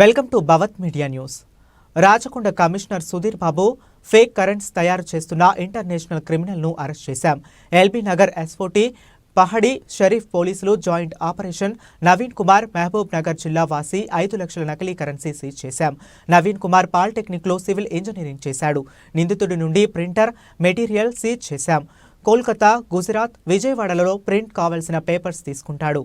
Welcome to Bhavat media news. Rachakonda commissioner Sudheer Babu fake currents తయారు చేస్తున్న international క్రిమినల్ను arrest చేశాం. LB Nagar SOT Pahadi Sharif పోలీసులు జాయింట్ ఆపరేషన్ నవీన్ కుమార్ మహబూబ్ నగర్ జిల్లా వాసి ఐదు లక్షల నకిలీ కరెన్సీ సీజ్ చేశాం. నవీన్ కుమార్ పాలిటెక్నిక్లో సివిల్ ఇంజనీరింగ్ చేశాడు. నిందితుడి నుండి ప్రింటర్ మెటీరియల్ సీజ్ చేశాం. కోల్కతా గుజరాత్ విజయవాడలలో ప్రింట్ కావాల్సిన పేపర్స్ తీసుకుంటాడు.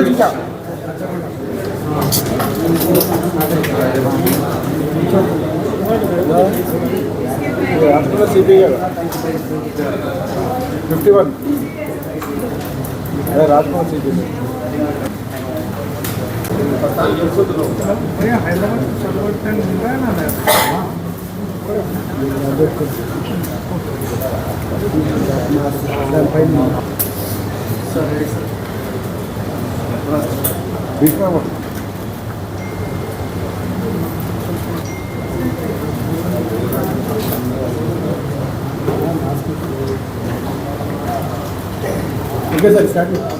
చిచ్చా ఫిఫ్టీ వన్ అదే Rajkumar CP okay sir start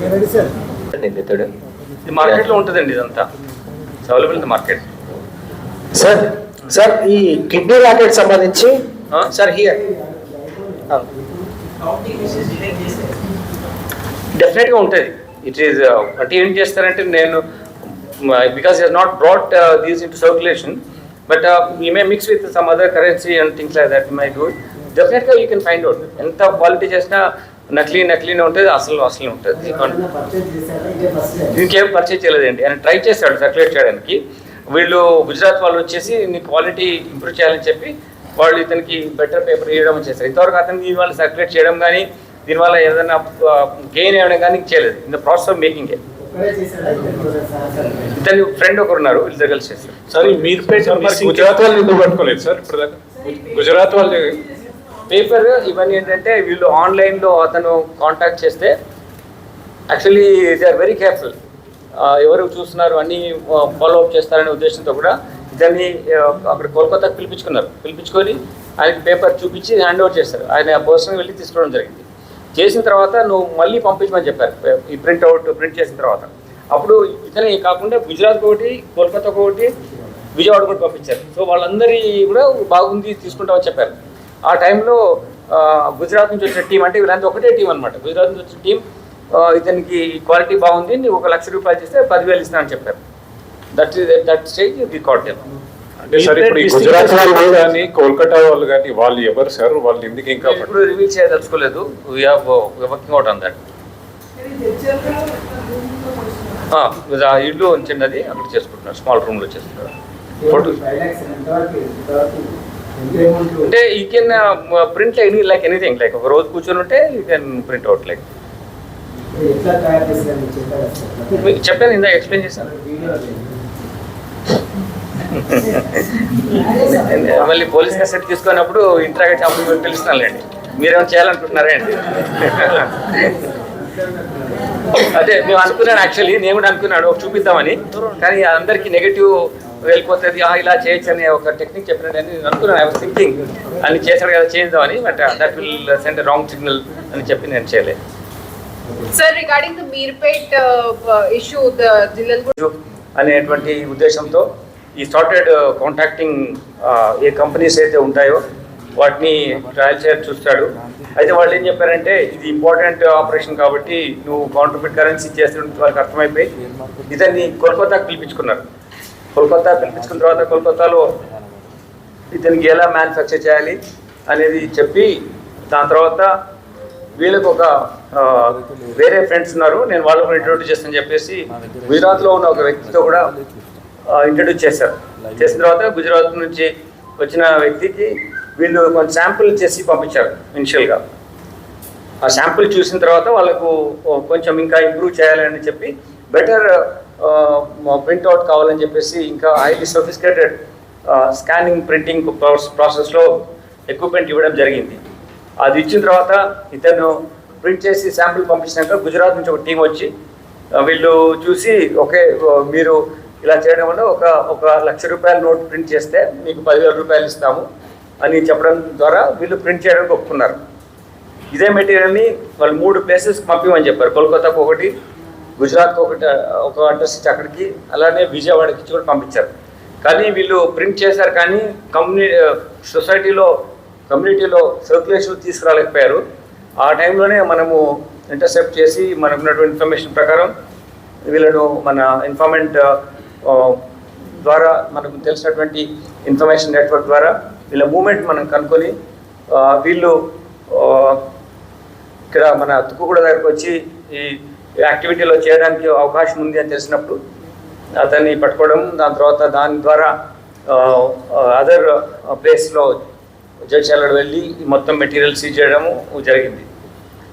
ready sir ఇది మార్కెట్లో ఉంటుందండి ఇదంతా అవైలబుల్ మార్కెట్ సార్ సార్ ఈ కిడ్నీ రాకెట్ సంబంధించి సార్ హియర్ డెఫినెట్గా ఉంటుంది. ఇట్ ఈస్ అంటే ఏం చేస్తారంటే నేను because is not brought these in circulation but you may mix with some other currency and things like that my do డెఫినెట్గా you can find out ఎంత quality చేసినా నకిలీ నకిలీనే ఉంటుంది అసలు అసలు ఉంటుంది. దీనికి ఏం పర్చేజ్ చేయలేదండి. ఆయన ట్రై చేశాడు సర్క్యులేట్ చేయడానికి. వీళ్ళు గుజరాత్ వాళ్ళు వచ్చేసి నీ క్వాలిటీ ఇంప్రూవ్ చేయాలని చెప్పి వాళ్ళు ఇతనికి బెటర్ పేపర్ ఇవ్వడం చేశారు. ఇంతవరకు అతనికి దీనివల్ల సర్క్యులేట్ చేయడం కానీ దీనివల్ల ఏదైనా గెయిన్ అవ్వడం కానీ చేయలేదు. In the process of making ఇతని ఫ్రెండ్ ఒకరు ఉన్నారు వీళ్ళ దగ్గర కలిసి చేశారు. సార్ మరి గుజరాత్ వాళ్ళు ఎందుకు పట్టుకోలేదు సార్ గుజరాత్ వాళ్ళు పేపర్ ఇవన్నీ ఏంటంటే వీళ్ళు ఆన్లైన్లో అతను కాంటాక్ట్ చేస్తే actually they are very careful ఎవరు చూస్తున్నారు అన్ని ఫాలో అప్ చేస్తారనే ఉద్దేశంతో కూడా ఇతన్ని అక్కడ కోల్కతాకి పిలిపించుకున్నారు. పిలిపించుకొని ఆయనకి పేపర్ చూపించి హ్యాండ్ ఓవర్ చేస్తారు ఆయన పర్సన్ వెళ్ళి తీసుకోవడం జరిగింది. చేసిన తర్వాత నువ్వు మళ్ళీ పంపించమని చెప్పారు. ఈ ప్రింట్ అవుట్ ప్రింట్ చేసిన తర్వాత. అప్పుడు ఇతనే కాకుండా గుజరాత్ ఒకటి కోల్కతా ఒకటి విజయవాడ కూడా పంపించారు. సో వాళ్ళందరి కూడా బాగుంది తీసుకుంటామని చెప్పారు. ఆ టైంలో గుజరాత్ నుంచి వచ్చిన టీం అంటే వీళ్ళంతా ఒకటే టీం అనమాట గుజరాత్ నుంచి వచ్చిన టీం ఇతనికి క్వాలిటీ బాగుంది నువ్వు ఒక లక్ష రూపాయలు చేస్తే పదివేలు ఇస్తానని చెప్పారు. దట్ దట్ స్టేజ్ రికార్డ్ అంటే సార్ ఇప్పుడు ఈ గుజరాత్ వాళ్ళు కానీ కోల్కతా వాళ్ళు కానీ వాళ్ళు ఎవరు సార్? వాళ్ళు ఎందుకు ఇంకా పట్టు- ఇప్పుడు reveal చేయదలుచుకోలేదు. We're working out on that ఆ ఇల్లు చిన్నది అక్కడ చేసుకుంటున్నారు స్మాల్ రూమ్లో చేస్తున్నారు అంటే you can print any like anything like ఒక రోజు కూర్చొని ఉంటే you can print out like ఎట్లా తయారు చేశారు? మీకు చెప్పాను ఇందాక ఎక్స్ప్లెయిన్ చేశాను. మళ్ళీ పోలీస్ కస్టడీ తీసుకున్నప్పుడు ఇంటరాగేట్ అప్పుడు మీకు తెలుస్తున్నానులేండి మీరేమైనా చేయాలనుకుంటున్నారా అండి అదే మేము అనుకున్నాను యాక్చువల్లీ నేను కూడా అనుకున్నాను ఒక చూపిద్దామని. కానీ అందరికీ నెగిటివ్ వెళ్ళిపోతుంది "ఆ, ఇలా చేయొచ్చు అనే ఒక టెక్నిక్ చెప్పినట్టు నేను అనుకున్నాను. ఐ వాస్ థింకింగ్ అని చేశాడు కదా చేద్దామని but that will send wrong signal అని చెప్పి నేను చేయలేదు. Sir regarding the Meerpet issue uh, అనేటువంటి ఉద్దేశంతో ఈ స్టార్టెడ్ కాంటాక్టింగ్ uh, uh, ఏ కంపెనీస్ అయితే ఉంటాయో వాటిని ట్రయల్ చేసి చూస్తాడు. అయితే వాళ్ళు ఏం చెప్పారంటే ఇది ఇంపార్టెంట్ ఆపరేషన్ కాబట్టి నువ్వు కాంట్రిబ్యూట్ కరెన్సీ చేస్తున్న వాళ్ళకి అర్థమైపోయి ఇతన్ని కోల్కతాకి పిలిపించుకున్నారు. కోల్కతా పిలిపించుకున్న తర్వాత కోల్కతాలో ఇతనికి ఎలా మ్యానుఫ్యాక్చర్ చేయాలి అనేది చెప్పి దాని తర్వాత వీళ్ళకి ఒక వేరే ఫ్రెండ్స్ ఉన్నారు. నేను వాళ్ళకు కూడా ఇంట్రొడ్యూస్ చేస్తాను చెప్పేసి గుజరాత్లో ఉన్న ఒక వ్యక్తితో కూడా ఇంట్రడ్యూస్ చేశారు. చేసిన తర్వాత గుజరాత్ నుంచి వచ్చిన వ్యక్తికి వీళ్ళు కొంచెం శాంపుల్ చేసి పంపించారు ఇనిషియల్గా ఆ శాంపుల్ చూసిన తర్వాత వాళ్ళకు కొంచెం ఇంకా ఇంప్రూవ్ చేయాలని చెప్పి బెటర్ ప్రింట్అవుట్ కావాలని చెప్పేసి ఇంకా హైలీ సొఫిస్టికేటెడ్ స్కానింగ్ ప్రింటింగ్ ప్రాసెస్లో ఎక్విప్మెంట్ ఇవ్వడం జరిగింది. అది ఇచ్చిన తర్వాత ఇతను ప్రింట్ చేసి శాంపుల్ పంపించినాక గుజరాత్ నుంచి ఒక టీం వచ్చి వీళ్ళు చూసి ఓకే మీరు ఇలా చేయడం వల్ల ఒక ఒక లక్ష రూపాయల నోట్ ప్రింట్ చేస్తే మీకు పదివేల రూపాయలు ఇస్తాము అని చెప్పడం ద్వారా వీళ్ళు ప్రింట్ చేయడానికి ఒప్పుకున్నారు. ఇదే మెటీరియల్ని వాళ్ళు మూడు ప్లేసెస్కి పంపించమని చెప్పారు. కోల్కతాకు ఒకటి గుజరాత్కి ఒకటి ఒక అడ్రస్ ఇచ్చి అక్కడికి అలానే విజయవాడకి ఇచ్చి కూడా పంపించారు. కానీ వీళ్ళు ప్రింట్ చేశారు కానీ కమ్యూని సొసైటీలో కమ్యూనిటీలో సర్క్యులేషన్ తీసుకురాలేకపోయారు. ఆ టైంలోనే మనము ఇంటర్సెప్ట్ చేసి మనకున్నటువంటి ఇన్ఫర్మేషన్ ప్రకారం వీళ్ళను మన ఇన్ఫార్మెంట్ ద్వారా మనకు తెలిసినటువంటి ఇన్ఫర్మేషన్ నెట్వర్క్ ద్వారా వీళ్ళ మూమెంట్ మనం కనుక్కొని వీళ్ళు ఇక్కడ మన తుక్కుగూడ దగ్గరకు వచ్చి ఈ యాక్టివిటీలో చేయడానికి అవకాశం ఉంది అని తెలిసినప్పుడు అతన్ని పట్టుకోవడం దాని తర్వాత దాని ద్వారా అదర్ ప్లేస్లో జడ్శాలలో వెళ్ళి మొత్తం మెటీరియల్ సీజ్ చేయడము జరిగింది.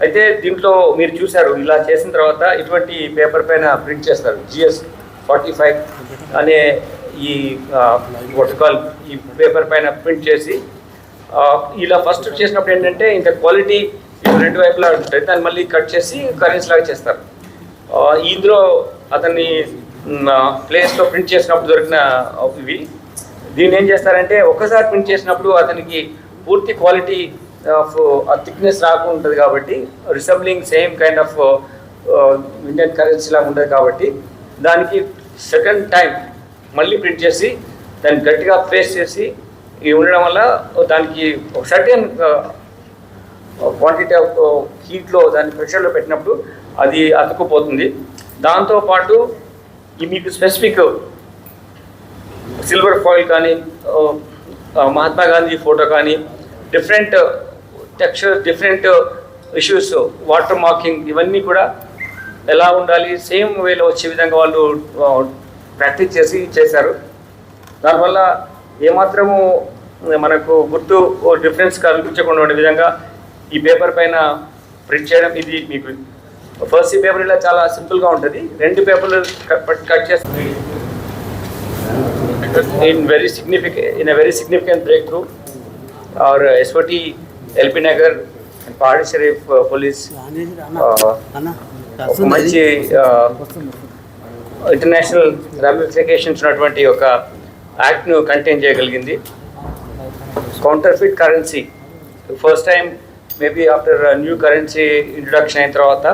అయితే దీంట్లో మీరు చూశారు ఇలా చేసిన తర్వాత ఇటువంటి పేపర్ పైన ప్రింట్ చేస్తారు జిఎస్ ఫార్టీ ఫైవ్ అనే ఈ కాల్ ఈ పేపర్ పైన ప్రింట్ చేసి ఇలా ఫస్ట్ చేసినప్పుడు ఏంటంటే ఇంకా క్వాలిటీ రెండు వైపులా ఉంటుంది దాన్ని మళ్ళీ కట్ చేసి కరెన్స్ లాగా చేస్తారు. ఇందులో అతన్ని ప్లేస్లో ప్రింట్ చేసినప్పుడు దొరికిన ఇవి. దీన్ని ఏం చేస్తారంటే ఒక్కసారి ప్రింట్ చేసినప్పుడు అతనికి పూర్తి క్వాలిటీ ఆఫ్ థిక్నెస్ uh, రాకుండా ఉంటుంది కాబట్టి resembling same kind of Indian currency లాగా ఉంటుంది కాబట్టి దానికి సెకండ్ టైం మళ్ళీ ప్రింట్ చేసి దాన్ని గట్టిగా ప్లేస్ చేసి ఇవి ఉండడం వల్ల దానికి ఒక సర్టెన్ క్వాంటిటీ ఆఫ్ హీట్లో దాన్ని ప్రెషర్లో పెట్టినప్పుడు అది అతుక్కుపోతుంది. దాంతోపాటు ఈ మీకు స్పెసిఫిక్ సిల్వర్ ఫాయిల్ కానీ uh, uh, Mahatma Gandhi photo కానీ different texture different issues water marking ఇవన్నీ కూడా ఎలా ఉండాలి సేమ్ వేలో వచ్చే విధంగా వాళ్ళు ప్రాక్టీస్ చేసి చేశారు. దానివల్ల ఏమాత్రము మనకు గుర్తు డిఫరెన్స్ కల్పించకుండా ఉండే విధంగా ఈ పేపర్ పైన ప్రింట్ చేయడం ఇది మీకు ఫస్ట్ ఈ పేపర్ ఇలా చాలా సింపుల్గా ఉంటుంది. రెండు పేపర్లు కట్ చేస్తుంది in very significant in a very significant breakthrough our LP LP Nagar Pahadi Sharif uh, police uh, మంచి uh, ఇంటర్నేషనల్ రామిఫికేషన్స్ ఉన్నటువంటి ఒక యాక్ట్ను కంటైన్ చేయగలిగింది. Counterfeit currency. First time maybe after new currency introduction అయిన తర్వాత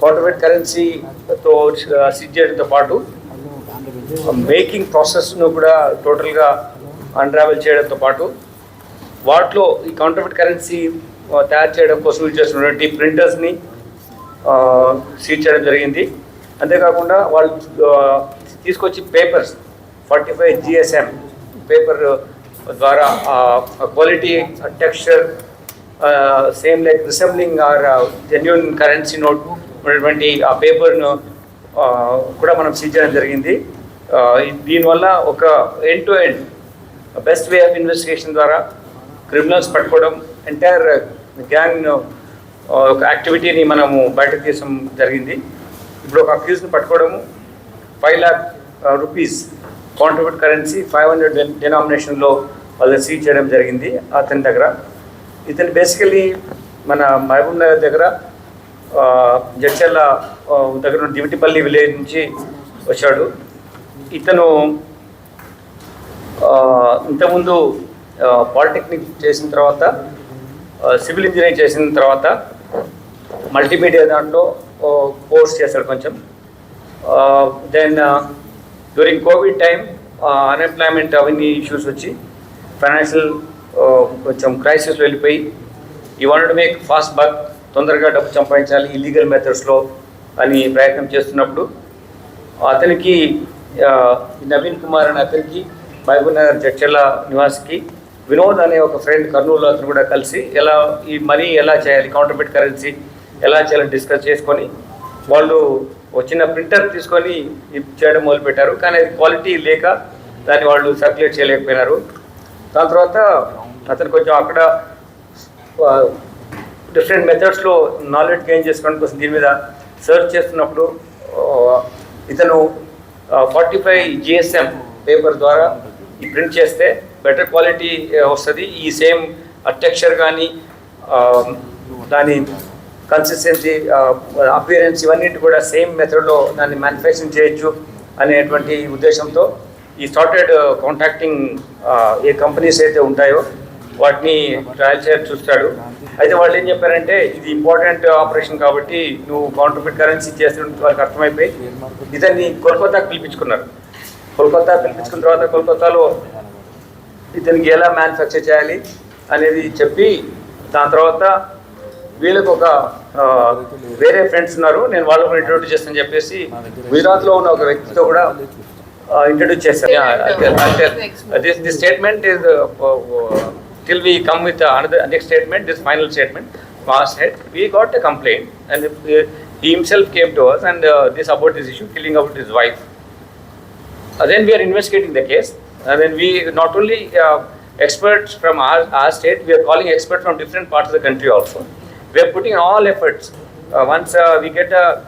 counter fit కరెన్సీతో SIT చేయడంతో పాటు మేకింగ్ ప్రాసెస్ను కూడా టోటల్గా అన్రావెల్ చేయడంతో పాటు వాటిలో ఈ కౌంటర్ఫిట్ కరెన్సీ తయారు చేయడం కోసం యూజ్ చేస్తున్నటువంటి ప్రింటర్స్ని సీజ్ చేయడం జరిగింది. అంతేకాకుండా వాళ్ళు తీసుకొచ్చి papers forty five GSM paper ద్వారా quality texture same like resembling or genuine currency note ఉన్నటువంటి ఆ పేపర్ను కూడా మనం సీజ్ చేయడం జరిగింది. దీనివల్ల ఒక end to end best way of investigation ద్వారా క్రిమినల్స్ పట్టుకోవడం ఎంటైర్ గ్యాంగ్ uh, ఒక యాక్టివిటీని మనము బయటకు తీసడం జరిగింది. ఇప్పుడు ఒక అక్యూజ్ని పట్టుకోవడము five lakh rupees contribute currency five hundred డినామినేషన్లో వాళ్ళు సీజ్ చేయడం జరిగింది అతని దగ్గర. ఇతను బేసికలీ మన మహబూబ్ నగర్ దగ్గర uh, జడ్చర్ల uh, దగ్గర ఉన్న దివిటిపల్లి విలేజ్ నుంచి వచ్చాడు. ఇతను ఇంతకుముందు పాలిటెక్నిక్ చేసిన తర్వాత సివిల్ ఇంజనీరింగ్ చేసిన తర్వాత మల్టీమీడియా దాంట్లో కోర్స్ చేశాడు కొంచెం. Then during Covid time unemployment అవన్నీ ఇష్యూస్ వచ్చి ఫైనాన్షియల్ కొంచెం క్రైసిస్ వెళ్ళిపోయి ఈ వాంట్ మేక్ ఫాస్ట్ బర్క్ తొందరగా డబ్బు సంపాదించాలి ఇల్లీగల్ మెథడ్స్లో అని ప్రయత్నం చేస్తున్నప్పుడు అతనికి నవీన్ కుమార్ అనే అతనికి బైబుల్ నగర్ జడ్చర్ల నివాస్కి వినోద్ అనే ఒక ఫ్రెండ్ కర్నూలు అతను కూడా కలిసి ఎలా ఈ మనీ ఎలా చేయాలి కౌంటర్ఫిట్ కరెన్సీ ఎలా చేయాలని డిస్కస్ చేసుకొని వాళ్ళు వచ్చిన ప్రింటర్ తీసుకొని చేయడం మొదలుపెట్టారు. కానీ అది క్వాలిటీ లేక దాన్ని వాళ్ళు సర్క్యులేట్ చేయలేకపోయినారు. దాని తర్వాత అతను కొంచెం అక్కడ డిఫరెంట్ మెథడ్స్లో నాలెడ్జ్ గెయిన్ చేసుకోవడం కోసం దీని మీద సెర్చ్ చేస్తున్నప్పుడు ఇతను ఫార్టీ ఫైవ్ జిఎస్ఎం పేపర్ ద్వారా ఈ ప్రింట్ చేస్తే బెటర్ క్వాలిటీ వస్తుంది. ఈ సేమ్ టెక్స్చర్ కానీ దాని కన్సిస్టెన్సీ అపియరెన్స్ ఇవన్నిటి కూడా సేమ్ మెథడ్లో దాన్ని మ్యానుఫ్యాక్చరింగ్ చేయొచ్చు అనేటువంటి ఉద్దేశంతో ఈ సార్టెడ్ కాంటాక్టింగ్ eh, ఏ కంపెనీస్ అయితే ఉంటాయో వాటిని ట్రయల్ చేసి చూస్తాడు. అయితే వాళ్ళు ఏం చెప్పారంటే ఇది ఇంపార్టెంట్ ఆపరేషన్ కాబట్టి నువ్వు కౌంటర్ఫిట్ కరెన్సీ చేస్తున్న వాళ్ళకి అర్థమైపోయి ఇతన్ని కోల్కతాకి పిలిపించుకున్నారు. కోల్కతా పిలిపించుకున్న తర్వాత కోల్కతాలో ఇతనికి ఎలా మ్యానుఫ్యాక్చర్ చేయాలి అనేది చెప్పి దాని తర్వాత వీళ్ళకి ఒక వేరే ఫ్రెండ్స్ ఉన్నారు. నేను వాళ్ళకు ఇంట్రొడ్యూస్ చేస్తాను చెప్పేసి గుజరాత్లో ఉన్న ఒక వ్యక్తితో కూడా ఇంట్రొడ్యూస్ చేస్తాను this this statement is till we come with another next statement this final statement mass head we got a complaint and he himself came to us and this about this issue killing about his wife Uh, then we are investigating the case. And mean, we not only uh, experts from our, our state, we are calling experts from different parts of the country also. We are putting all efforts. Uh, once uh, we get uh,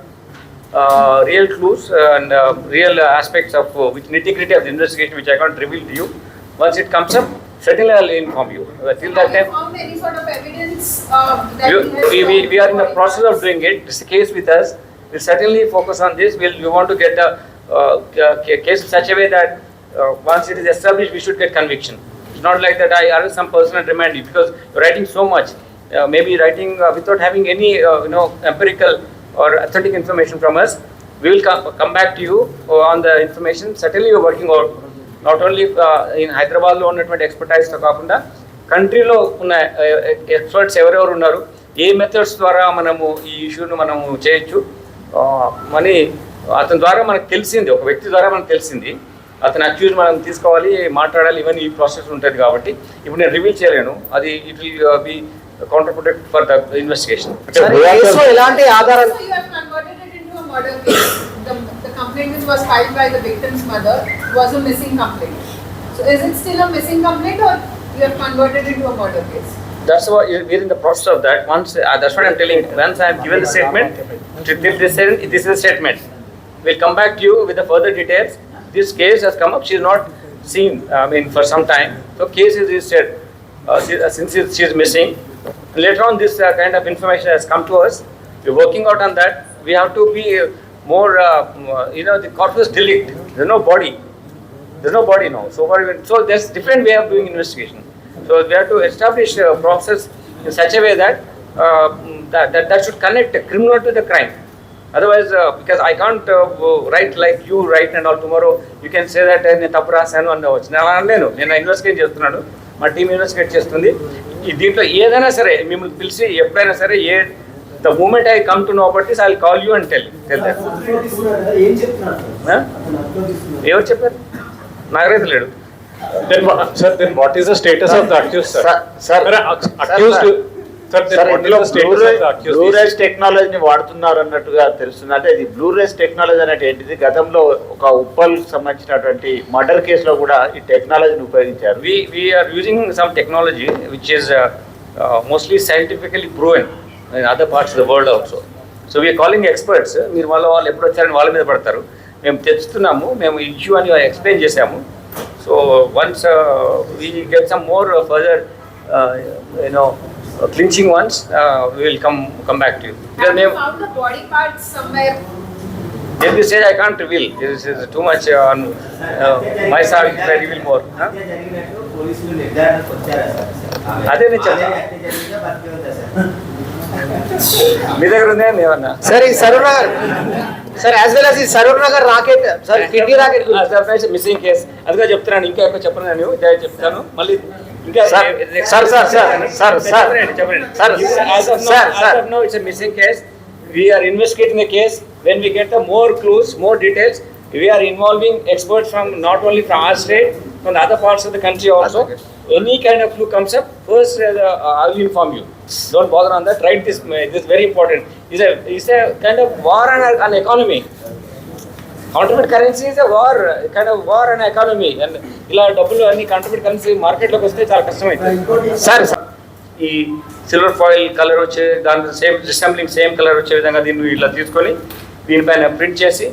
uh, real clues and uh, real aspects of uh, which nitty gritty of the investigation, which I can't reveal to you. Once it comes up, certainly I'll inform you. Uh, till that time, found any sort of evidence uh, that we, we, we, we are in the process of doing it. This is a case with us. We'll certainly focus on this. We'll, we want to get a ca- case in such a way that once it is established, we should get conviction. It's not like that I arrest some person and remand you because you're writing so much. Uh, maybe writing uh, without having any uh, you know empirical or authentic information from us. We will come, come back to you on the information. Certainly, you're working out not only in హైదరాబాద్లో ఉన్నటువంటి ఎక్స్పర్టైజ్తో కాకుండా కంట్రీలో ఉన్న experts ఎవరెవరు ఉన్నారు ఏ methods ద్వారా మనము ఈ ఇష్యూను మనము చేయొచ్చు ఆ, అతని ద్వారా మనకు తెలిసింది ఒక వ్యక్తి ద్వారా మనకు తెలిసింది అతను అక్యూజ్ మనం తీసుకోవాలి మాట్లాడాలి ఇవన్నీ ఈ ప్రాసెస్ ఉంటుంది కాబట్టి ఇప్పుడు నేను రివీల్ చేయలేను అది it will be counter protect for the investigation ఎలాంటి ఆధారాలు the complaint which was filed by the victim's mother was a missing complaint. So is it still a missing complaint or you have converted it into a murder case? That's what we're in the process of that. Once uh, that's what I'm telling. Once I'm given the statement, till this this is a statement. We'll come back to you with the further details. This case has come up. She's not seen. I mean, for some time. So case is registered uh, she- uh, since she's- she's missing. Later on, this uh, kind of information has come to us. We're working out on that. We have to be uh, more. Uh, uh, you know, the corpus delict. There's no body. There's no body now. So far, so there's different way of doing investigation. So we have to establish a process in such a way that that, that that should connect the criminal to the crime. Uh, because I can't uh, write like you write and all tomorrow, you can say that నేను తప్పు రాశాను అనవచ్చు నేను అలా అనలేను నేను investigate చేస్తున్నాను మా team investigate చేస్తుంది దీంట్లో ఏదైనా సరే మిమ్మల్ని పిలిచి ఎప్పుడైనా సరే a the moment I come to know about this I call you and tell tell that sir ఎవరు చెప్పారు నాగరైతే లేడు the accused, sir? Sir, sir. Sir, ac- accused, sir. sir, then sir what బ్లూరేజ్ టెక్నాలజీని వాడుతున్నారు అన్నట్టుగా తెలుస్తుంది. అంటే ఇది బ్లూరేజ్ టెక్నాలజీ అనేది ఏంటిది? గతంలో ఒక ఉప్పల్ సంబంధించినటువంటి మర్డర్ కేసులో కూడా ఈ టెక్నాలజీని ఉపయోగించారు. Which is uh, uh, mostly scientifically proven in other parts of the world also. So we are calling experts. మీరు వాళ్ళ వాళ్ళు ఎప్పుడు వచ్చారని వాళ్ళ మీద పడతారు. మేము తెచ్చుతున్నాము మేము ఇష్యూ అని ఎక్స్ప్లెయిన్ చేసాము so once we get some more further you know clinching once will come come back to you Have you మేము found the body parts somewhere? At this stage, I can't reveal. This is too much on uh, my side. If I reveal more. Huh? అదే నేను చెప్తా. ఆమె హత్య జరిగిందా బతికే ఉందా sir మీ దగ్గర ఉందే ఏమన్నా సార్ ఈ Saroor Nagar sir as well as ఈ Saroor Nagar racket sir kidney racket missing case అదిగా చెప్తున్నాను ఇంకా ఎక్కువ చెప్పను నేను చెప్తాను మళ్ళీ Sir, sir, sir, sir, sir, sir. చెప్పండి చెప్పండి sir, as of now, sir, as sir. of now, it's a missing case. We are investigating the case. When we get the more clues, more details, we are involving experts from not only from our state, from the other parts of the country also. Any kind of clue comes up, first uh, the- uh, I will inform you. Don't bother on that. Write this. uh, This is very important. It's a it's a kind of war on an economy. Counterfeit currency is war kind of war and economy and ఇలా డబ్బులు అన్ని counterfeit currency మార్కెట్లోకి వస్తే చాలా కష్టమైంది sir ఈ silver foil colour వచ్చే దాని సేమ్ రిసెంబ్లింగ్ సేమ్ కలర్ వచ్చే విధంగా దీన్ని ఇట్లా తీసుకొని దీనిపైన ప్రింట్ చేసి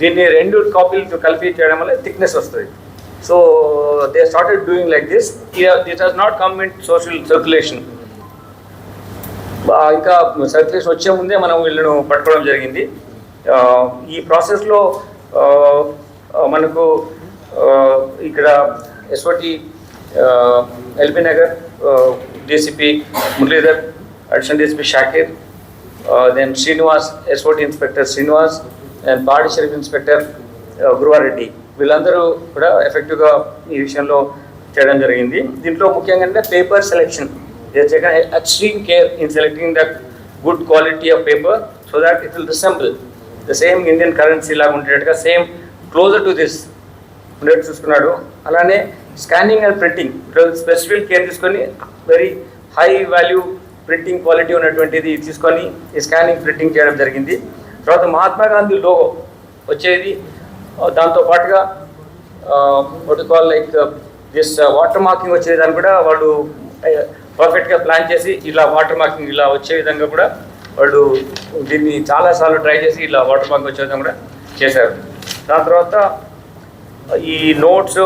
దీన్ని రెండు కాపీలు కలిపి చేయడం వల్ల థిక్నెస్ వస్తుంది. So they started doing like this this has not come in social circulation ఇంకా సర్క్యులేషన్ వచ్చే ముందే మనం వీళ్ళను పట్టుకోవడం జరిగింది. Ah, ఈ ప్రాసెస్లో మనకు ఇక్కడ SOT LB Nagar DCP Muralidhar additional DCP Shakir then Srinivas SOT inspector Srinivas and Pahadi Sharif inspector Guruva Reddy వీళ్ళందరూ కూడా ఎఫెక్టివ్గా ఈ విషయంలో చేయడం జరిగింది. దీంట్లో ముఖ్యంగా paper selection extreme care in selecting the good quality of paper so that it will resemble the same Indian currency లాగా ఉండేట్టుగా సేమ్ క్లోజర్ టు దిస్ ఉండేట్టు చూసుకున్నాడు. అలానే scanning and printing specific care తీసుకొని very high value printing quality ఉన్నటువంటిది తీసుకొని ఈ scanning printing చేయడం జరిగింది. తర్వాత మహాత్మా గాంధీ లోగో వచ్చేది. దాంతో పాటుగా what call like this water marking వచ్చేదాన్ని కూడా వాళ్ళు uh, పర్ఫెక్ట్గా ప్లాన్ చేసి ఇలా వాటర్ మార్కింగ్ ఇలా వచ్చే విధంగా కూడా వాళ్ళు దీన్ని చాలాసార్లు ట్రై చేసి ఇలా వాటర్ మార్కింగ్ వచ్చేదాం కూడా చేశారు. దాని తర్వాత ఈ నోట్స్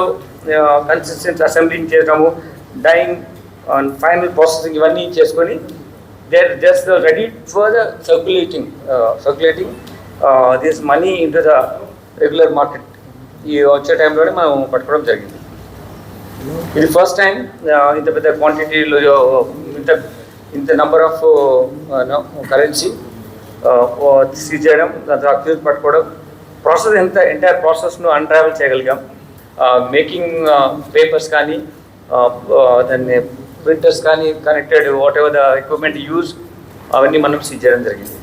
కన్సిస్టెంట్ అసెంబ్లింగ్ చేయడము డైయింగ్ ఫైనల్ ప్రాసెసింగ్ ఇవన్నీ చేసుకొని they just ready for the circulating circulating this money into the regular market ఈ వచ్చే టైంలోనే మనం పట్టుకోవడం జరిగింది. ఇది ఫస్ట్ టైం ఇంత పెద్ద క్వాంటిటీలో ఇంత ఇంత నెంబర్ ఆఫ్ కరెన్సీ సీజ్ చేయడం దాని తర్వాత అక్యూజ్ పట్టుకోవడం ప్రాసెస్ ఎంత ఎంటైర్ ప్రాసెస్ను అన్ట్రావెల్ చేయగలిగాం. మేకింగ్ పేపర్స్ కానీ దాన్ని ప్రింటర్స్ కానీ connected whatever the equipment use అవన్నీ మనం సీజ్ చేయడం జరిగింది.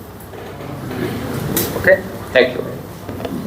Okay thank you